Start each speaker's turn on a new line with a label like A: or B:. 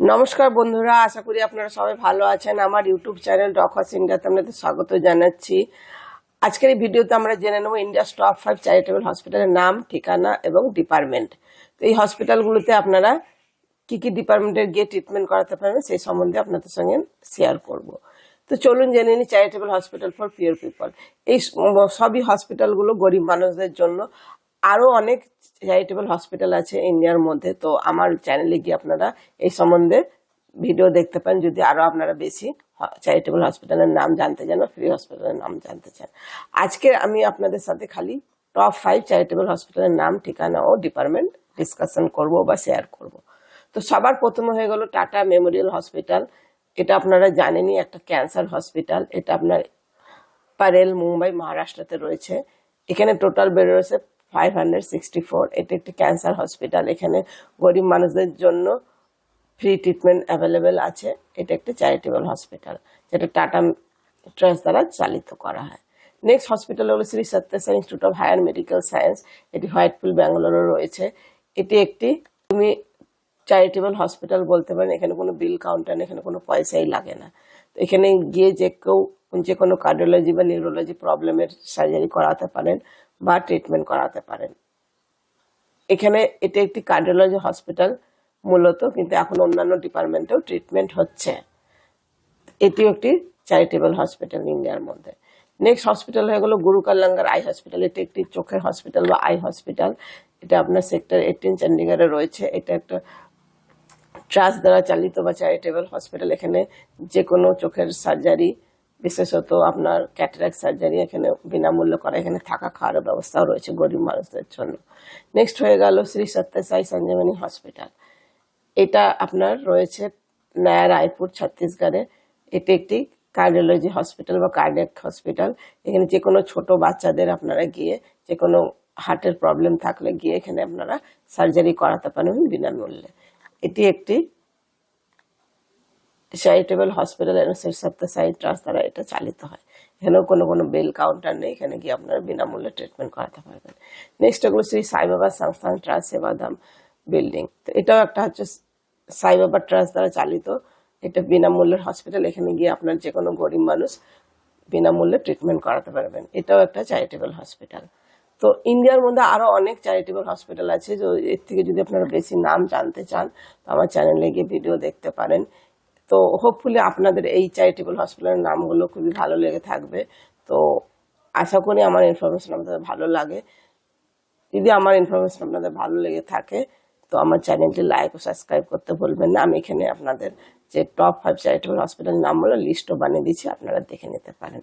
A: নমস্কার বন্ধুরা, আশা করি আপনারা সবাই ভালো আছেন। আমার ইউটিউব চ্যানেল ডকস ইন্ডিয়াতে আপনাদের স্বাগত জানাচ্ছি। আজকের এই ভিডিওতে আমরা জেনে নেব ইন্ডিয়াস টপ ফাইভ চ্যারিটেবল হসপিটালের নাম, ঠিকানা এবং ডিপার্টমেন্ট। তো এই হসপিটালগুলোতে আপনারা কি কি ডিপার্টমেন্টের গিয়ে ট্রিটমেন্ট করাতে পারবেন সেই সম্বন্ধে আপনাদের সঙ্গে শেয়ার করব। তো চলুন জেনে নিই charitable hospital for poor people. এই সবই হসপিটালগুলো গরিব মানুষদের জন্য আরও অনেক চ্যারিটেবল হসপিটাল আছে ইন্ডিয়ার মধ্যে, তো আমার চ্যানেলে গিয়ে আপনারা এই সম্বন্ধে ভিডিও দেখতে পান যদি আরও আপনারা বেশি চ্যারিটেবল হসপিটালের নাম জানতে চান ফ্রি হসপিটালের নাম জানতে চান। আজকে আমি আপনাদের সাথে খালি টপ ফাইভ চ্যারিটেবল হসপিটালের নাম, ঠিকানা ও ডিপার্টমেন্ট ডিসকাশন করব বা শেয়ার করব। তো সবার প্রথমে হয়ে গেল টাটা মেমোরিয়াল হসপিটাল এটা আপনারা জানেনই, একটা ক্যান্সার হসপিটাল এটা আপনার পারেল, মুম্বাই, মহারাষ্ট্রতে রয়েছে। এখানে টোটাল বেড রয়েছে ফাইভ হান্ড্রেড সিক্সটি ফোর এটা একটি ক্যান্সার হসপিটাল এখানে গরিব মানুষদের জন্য ফ্রি ট্রিটমেন্ট অ্যাভেলেবেল আছে। এটা একটি চ্যারিটেবল হসপিটাল যেটা টাটা ট্রাস্ট দ্বারা চালিত করা হয়। নেক্সট হসপিটাল হলো Shri Sathya Sai institute of higher medical science এটি হোয়াইটফিল্ড ব্যাঙ্গালোরে রয়েছে। এটি একটি, তুমি চ্যারিটেবল হসপিটাল বলতে পারেন, এখানে কোনো বিল কাউন্টার এখানে কোনো পয়সাই লাগে না। তো এখানে গিয়ে যে কেউ যে কোনো কার্ডিওলজি বা নিউরোলজি প্রবলেমের সার্জারি করাতে পারেন বা ট্রিটমেন্ট করাতে পারেন। এখানে এটা একটি কার্ডিওলজি হসপিটাল মূলত, কিন্তু এখন অন্যান্য ডিপার্টমেন্টেও ট্রিটমেন্ট হচ্ছে। এটিও একটি চ্যারিটেবল হসপিটাল ইন্ডিয়ার মধ্যে। নেক্সট হসপিটাল হয়ে গেল গুরু কাল্লাঙ্গার আই হসপিটাল এটি একটি চোখের হসপিটাল বা আই হসপিটাল এটা আপনার সেক্টর এইটিন চণ্ডীগড়ে রয়েছে। এটা একটা ট্রাস্ট দ্বারা চালিত বা চ্যারিটেবল হসপিটাল এখানে যে কোনো চোখের সার্জারি বিশেষত আপনার ক্যাটারাক্ট সার্জারি এখানে বিনামূল্যে করা, এখানে থাকা খাওয়ার ব্যবস্থাও রয়েছে গরিব মানুষদের জন্য। নেক্সট হয়ে গেল শ্রী সত্যসাই সঞ্জীবনী হসপিটাল এটা আপনার রয়েছে নয়া রায়পুর, ছত্তিশগড়ে। এটি একটি কার্ডিওলজি হসপিটাল বা কার্ডিয়াক হসপিটাল এখানে যে কোনো ছোট বাচ্চাদের আপনারা গিয়ে যে কোনো হার্টের প্রবলেম থাকলে গিয়ে এখানে আপনারা সার্জারি করাতে পারেন বিনামূল্যে। এটি একটি চ্যারিটেবল হসপিটাল এবং সেই সত্যসাই ট্রাস্ট দ্বারা এটা চালিত হয়। এখানেও কোনো কোনো বেল কাউন্টার নেই, এখানে গিয়ে আপনারা বিনামূল্যে ট্রিটমেন্ট করাতে পারবেন। নেক্সট এগুলো শ্রী সাইবাবা সংস্থান ট্রাস্ট সেবাধাম বিল্ডিং তো এটাও একটা হচ্ছে সাইবাবা ট্রাস্ট দ্বারা চালিত। এটা বিনামূল্যের হসপিটাল এখানে গিয়ে আপনার যে কোনো গরিব মানুষ বিনামূল্যে ট্রিটমেন্ট করাতে পারবেন। এটাও একটা চ্যারিটেবল হসপিটাল তো ইন্ডিয়ার মধ্যে আরও অনেক চ্যারিটেবল হসপিটাল আছে। এর থেকে যদি আপনারা বেশি নাম জানতে চান, তো আমার চ্যানেলে গিয়ে ভিডিও দেখতে পারেন। তো হোপফুলি আপনাদের এই চ্যারিটেবল হসপিটালের নামগুলো খুবই ভালো লেগে থাকবে। তো আশা করি আমার ইনফরমেশন আপনাদের ভালো লাগে। যদি আমার ইনফরমেশন আপনাদের ভালো লেগে থাকে, তো আমার চ্যানেলটি লাইক ও সাবস্ক্রাইব করতে ভুলবেন না। আমি এখানে আপনাদের যে টপ ফাইভ চ্যারিটেবল হসপিটালের নামগুলো লিস্টও বানিয়ে দিচ্ছি আপনারা দেখে নিতে পারেন।